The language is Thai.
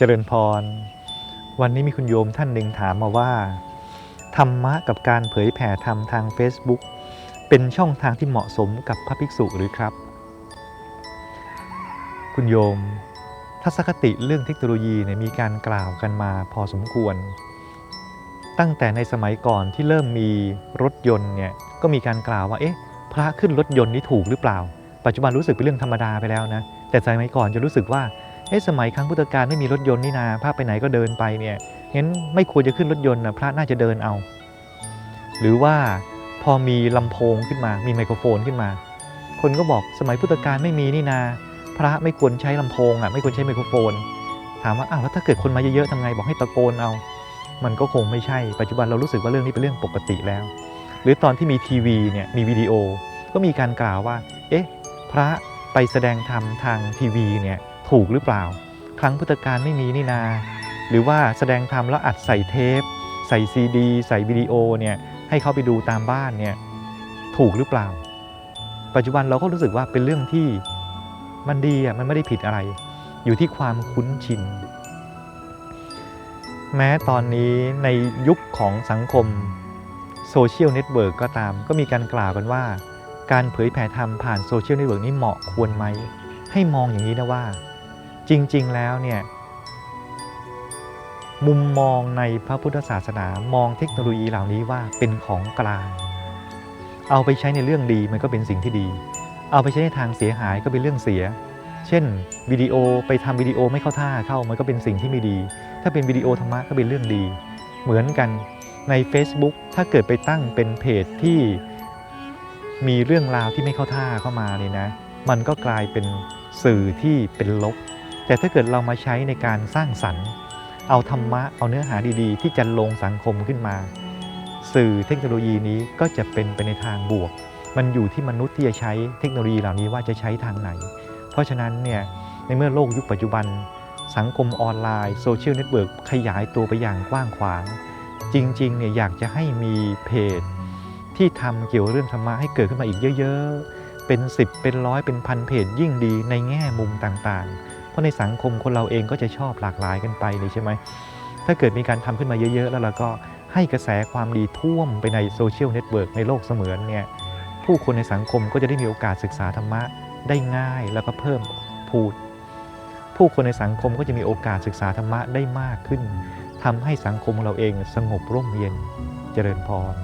เจริญพร วันนี้มีคุณโยมท่านหนึ่งถามมาว่า ธรรมะกับการเผยแผ่ธรรมทาง Facebook เป็นช่องทางที่เหมาะสมกับพระภิกษุหรือครับ คุณโยม ทัศนคติเรื่องเทคโนโลยีเนี่ยมีการกล่าวกันมาพอสมควร ตั้งแต่ในสมัยก่อนที่เริ่มมีรถยนต์เนี่ยก็มีการกล่าวว่าเอ๊ะพระขึ้นรถยนต์นี่ถูกหรือเปล่า ปัจจุบันรู้สึกเป็นเรื่องธรรมดาไปแล้วนะแต่สมัยก่อนจะรู้สึกว่า เอ๊ะสมัยครั้งพุทธกาลไม่มีรถยนต์นี่นาพระไปไหนก็เดินไปเนี่ยงั้นไม่ควรจะขึ้นรถยนต์นะพระน่าจะเดินเอา หรือว่าพอมีลำโพงขึ้นมามีไมโครโฟนขึ้นมา คนก็บอกสมัยพุทธกาลไม่มีนี่นา พระไม่ควรใช้ลำโพงอะไม่ควรใช้ไมโครโฟน ถามว่าอ้าวแล้วถ้าเกิดคนมาเยอะๆทำไงบอกให้ตะโกนเอา มันก็คงไม่ใช่ ปัจจุบันเรารู้สึกว่าเรื่องนี้เป็นเรื่องปกติแล้ว หรือตอนที่มีทีวีเนี่ยมีวิดีโอ ก็มีการกล่าวว่า เอ๊ะ พระไปแสดงธรรมทางทีวีเนี่ย ถูกหรือเปล่า ครั้งพุทธกาลไม่มีนี่นา หรือว่าแสดงธรรมแล้วอัดใส่เทป ใส่ซีดี ใส่วิดีโอเนี่ยให้เขาไปดูตามบ้านเนี่ยถูกหรือเปล่า ปัจจุบันเราก็รู้สึกว่าเป็นเรื่องที่มันดีอะมันไม่ได้ผิดอะไร อยู่ที่ความคุ้นชิน แม้ตอนนี้ในยุคของสังคมโซเชียลเน็ตเวิร์กก็ตาม ก็มีการกล่าวกันว่า การเผยแผ่ธรรมผ่านโซเชียลเน็ตเวิร์กนี้เหมาะควรไหม ให้มองอย่างนี้นะว่า จริง ๆ แล้วเนี่ยมุมมองในพระพุทธศาสนามองเทคโนโลยีเหล่านี้ว่าเป็นของกลาง เอาไปใช้ในเรื่องดีมันก็เป็นสิ่งที่ดี เอาไปใช้ในทางเสียหายก็เป็นเรื่องเสีย เช่นวิดีโอไปทำวิดีโอไม่เข้าท่าเข้ามันก็เป็นสิ่งที่ไม่ดี ถ้าเป็นวิดีโอธรรมะก็เป็นเรื่องดี เหมือนกันใน Facebook ถ้าเกิดไปตั้งเป็นเพจที่มีเรื่องราวที่ไม่เข้าท่าเข้ามาเลยนะ มันก็กลายเป็นสื่อที่เป็นลบ แต่ถ้าเกิดเรามาใช้ในการสร้างสรรค์ เอาธรรมะเอาเนื้อหาดีๆ ที่จะลงสังคมขึ้นมา สื่อเทคโนโลยีนี้ก็จะเป็นไปในทางบวก มันอยู่ที่มนุษย์ที่จะใช้เทคโนโลยีเหล่านี้ว่าจะใช้ทางไหน เพราะฉะนั้นเนี่ยในเมื่อโลกยุคปัจจุบัน สังคมออนไลน์โซเชียลเน็ตเวิร์กขยายตัวไปอย่างกว้างขวาง จริงๆเนี่ยอยากจะให้มีเพจ ที่ทำเกี่ยวเรื่องธรรมะให้เกิดขึ้นมาอีกเยอะ ๆ เป็น 10 เป็นร้อยเป็นพันเพจยิ่งดีในแง่มุมต่างๆ ราะในสังคมคนเราเองก็จะชอบหลากหลายกันไปเลยใช่ไหมถ้าเกิดมีการทำขึ้นมาเยอะๆ แล้วเราก็ให้กระแสความดีท่วมไปในโซเชียลเน็ตเวิร์กในโลกเสมือนเนี่ยผู้คนในสังคมก็จะได้มีโอกาสศึกษาธรรมะได้ง่ายแล้วก็เพิ่มพูด ผู้คนในสังคมก็จะมีโอกาสศึกษาธรรมะได้มากขึ้นทำให้สังคมของเราเองสงบร่มเย็นเจริญพร